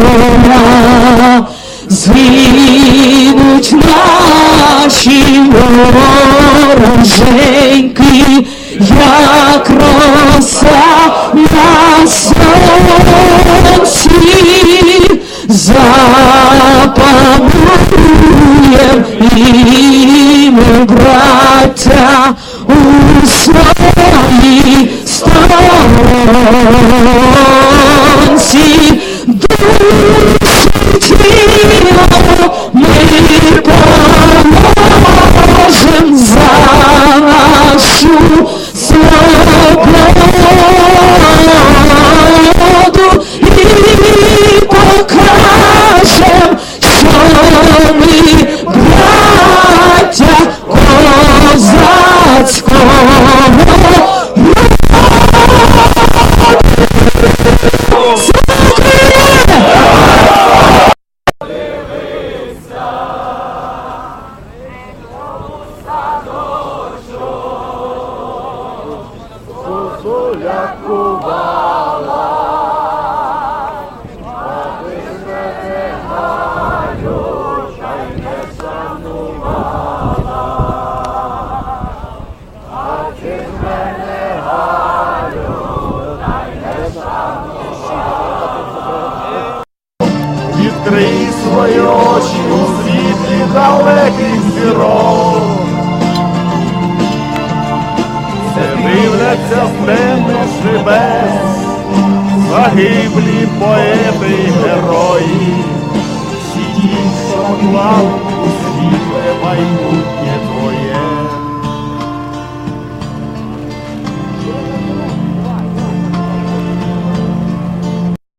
воля, згинуть наші вороженьки, як роса на сонці, запануєм і браття, у своїй сторонці. Thank you. Відкрий свої очі у світлі далеких зірок. Все дивляться з темних небес, загиблі поети й герої, ті, що поклали у світле майбутнє.